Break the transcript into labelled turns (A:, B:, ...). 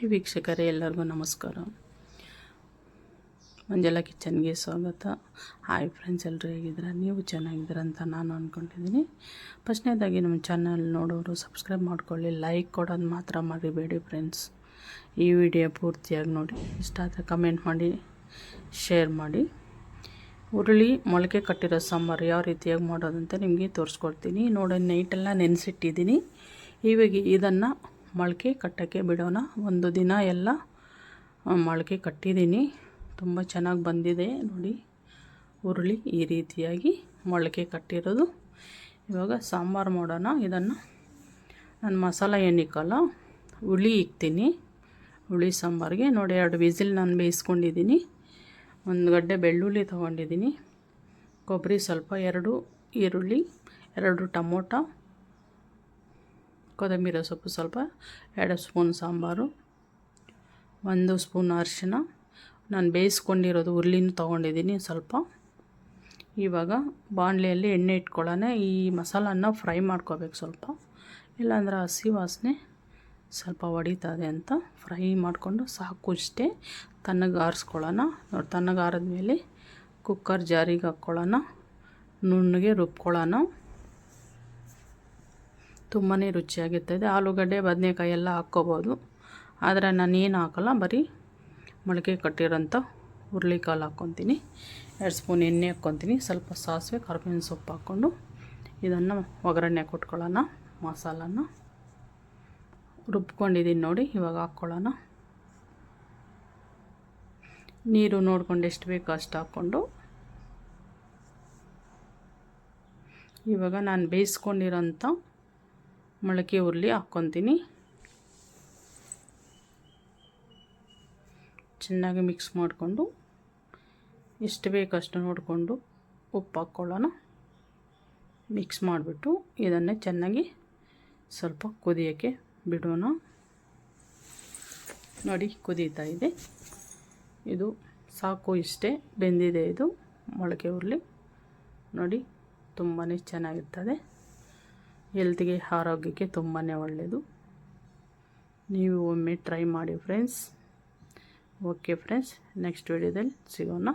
A: Hi ವೀಕ್ಷಕರೇ, ಎಲ್ಲರಿಗೂ ನಮಸ್ಕಾರ. ಮಂಜಲ ಕಿಚನ್ಗೆ ಸ್ವಾಗತ. ಹಾಯ್ ಫ್ರೆಂಡ್ಸ್, ಎಲ್ಲರೂ ಹೇಗಿದ್ದೀರಾ? ನೀವು ಚೆನ್ನಾಗಿದ್ದೀರ ಅಂತ ನಾನು ಅಂದ್ಕೊಂಡಿದ್ದೀನಿ ಫಸ್ಟ್ನೇದಾಗಿ ನಮ್ಮ ಚಾನಲ್ ನೋಡೋರು, ಸಬ್ಸ್ಕ್ರೈಬ್ ಮಾಡ್ಕೊಳ್ಳಿ, ಲೈಕ್ ಕೊಡೋದು ಮಾತ್ರ ಮರಿಬೇಡಿ ಫ್ರೆಂಡ್ಸ್. ಈ ವಿಡಿಯೋ ಪೂರ್ತಿಯಾಗಿ ನೋಡಿ, ಇಷ್ಟ ಆದರೆ ಕಮೆಂಟ್ ಮಾಡಿ, ಶೇರ್ ಮಾಡಿ. ಉರುಳಿ ಮೊಳಕೆ ಕಟ್ಟಿರೋ ಸಾಂಬಾರು ಯಾವ ರೀತಿಯಾಗಿ ಮಾಡೋದಂತ ನಿಮಗೆ ತೋರಿಸ್ಕೊಡ್ತೀನಿ. ನೋಡಿ ನೈಟೆಲ್ಲ ನೆನೆಸಿಟ್ಟಿದ್ದೀನಿ. ಇವಾಗ ಇದನ್ನು ಮೊಳಕೆ ಕಟ್ಟೋಕ್ಕೆ ಬಿಡೋಣ. ಒಂದು ದಿನ ಎಲ್ಲ ಮೊಳಕೆ ಕಟ್ಟಿದ್ದೀನಿ. ತುಂಬ ಚೆನ್ನಾಗಿ ಬಂದಿದೆ ನೋಡಿ. ಉರುಳಿ ಈ ರೀತಿಯಾಗಿ ಮೊಳಕೆ ಕಟ್ಟಿರೋದು. ಇವಾಗ ಸಾಂಬಾರು ಮಾಡೋಣ. ಇದನ್ನು ನಾನು ಮಸಾಲ ಏನಿಕ್ಕಲ್ಲ ಹುಳಿ ಇಕ್ತೀನಿ. ಹುಳಿ ಸಾಂಬಾರಿಗೆ ನೋಡಿ ಎರಡು ವಿಸಿಲ್ ನಾನು ಬೇಯಿಸ್ಕೊಂಡಿದ್ದೀನಿ. ಒಂದು ಗಡ್ಡೆ ಬೆಳ್ಳುಳ್ಳಿ ತೊಗೊಂಡಿದ್ದೀನಿ. ಕೊಬ್ಬರಿ ಸ್ವಲ್ಪ, ಎರಡು ಈರುಳ್ಳಿ, ಎರಡು ಟೊಮೊಟೊ ಕೊತ್ತಂಬರಿ ಸೊಪ್ಪು ಸ್ವಲ್ಪ, ಎರಡು ಸ್ಪೂನ್ ಸಾಂಬಾರು, ಒಂದು ಸ್ಪೂನ್ ಅರಿಶಿನ ನಾನು ಬೇಯಿಸ್ಕೊಂಡಿರೋದು ಹುರ್ಲಿನೂ ತೊಗೊಂಡಿದ್ದೀನಿ ಸ್ವಲ್ಪ. ಇವಾಗ ಬಾಣಲೆಯಲ್ಲಿ ಎಣ್ಣೆ ಇಟ್ಕೊಳ್ಳೋಣ, ಈ ಮಸಾಲನ್ನ ಫ್ರೈ ಮಾಡ್ಕೋಬೇಕು ಸ್ವಲ್ಪ. ಇಲ್ಲಾಂದ್ರೆ ಹಸಿ ವಾಸನೆ ಸ್ವಲ್ಪ ಹೊಡಿತದೆ ಅಂತ ಫ್ರೈ ಮಾಡಿಕೊಂಡು ಸಾಕು ಇಷ್ಟೇ. ತಣ್ಣಗೆ ಆರಿಸ್ಕೊಳ್ಳೋಣ. ನೋಡಿ, ತಣ್ಣಗೆ ಆರಿದ್ಮೇಲೆ ಕುಕ್ಕರ್ ಜಾರಿಗೆ ಹಾಕ್ಕೊಳ್ಳೋಣ. ನುಣ್ಣಗೆ ರುಬ್ಕೊಳ್ಳೋಣ. ತುಂಬಾ ರುಚಿಯಾಗಿರ್ತದೆ. ಆಲೂಗಡ್ಡೆ, ಬದನೆಕಾಯಿ ಎಲ್ಲ ಹಾಕ್ಕೋಬೋದು. ಆದರೆ ನಾನು ಏನು ಹಾಕೋಲ್ಲ, ಬರೀ ಮೊಳಕೆ ಕಟ್ಟಿರೋಂಥ ಹುರುಳಿಕಾಳು ಹಾಕ್ಕೊತೀನಿ. ಎರಡು ಸ್ಪೂನ್ ಎಣ್ಣೆ ಹಾಕ್ಕೊತೀನಿ. ಸ್ವಲ್ಪ ಸಾಸಿವೆ, ಕರ್ಬೇವಿನ ಸೊಪ್ಪು ಹಾಕ್ಕೊಂಡು ಇದನ್ನು ಒಗ್ಗರಣೆ ಕೊಟ್ಕೊಳ್ಳೋಣ ಮಸಾಲನ ರುಬ್ಕೊಂಡಿದ್ದೀನಿ ನೋಡಿ, ಇವಾಗ ಹಾಕ್ಕೊಳ್ಳೋಣ. ನೀರು ನೋಡ್ಕೊಂಡು ಎಷ್ಟು ಬೇಕೋ ಅಷ್ಟು ಹಾಕ್ಕೊಂಡು. ಇವಾಗ ನಾನು ಬೇಯಿಸ್ಕೊಂಡಿರೋಂಥ ಮೊಳಕೆ ಹುರುಳಿ ಹಾಕ್ಕೊತೀನಿ. ಚೆನ್ನಾಗಿ ಮಿಕ್ಸ್ ಮಾಡಿಕೊಂಡು ಎಷ್ಟು ಬೇಕಷ್ಟು ನೋಡಿಕೊಂಡು ಉಪ್ಪು ಹಾಕ್ಕೊಳ್ಳೋಣ. ಮಿಕ್ಸ್ ಮಾಡಿಬಿಟ್ಟು ಇದನ್ನೇ ಚೆನ್ನಾಗಿ ಸ್ವಲ್ಪ ಕುದಿಯೋಕ್ಕೆ ಬಿಡೋಣ. ನೋಡಿ ಕುದೀತಾ ಇದೆ. ಇದು ಸಾಕು ಇಷ್ಟೇ, ಬೆಂದಿದೆ ಇದು, ಮೊಳಕೆ ಉರ್ಲಿ. ನೋಡಿ ತುಂಬಾ ಚೆನ್ನಾಗಿರ್ತದೆ. ಹೆಲ್ತ್ಗೆ ಆರೋಗ್ಯಕ್ಕೆ ತುಂಬಾ ಒಳ್ಳೆಯದು ನೀವು ಒಮ್ಮೆ ಟ್ರೈ ಮಾಡಿ ಫ್ರೆಂಡ್ಸ್. ಓಕೆ ಫ್ರೆಂಡ್ಸ್ ನೆಕ್ಸ್ಟ್ ವೀಡಿಯೋದಲ್ಲಿ ಸಿಗೋಣ.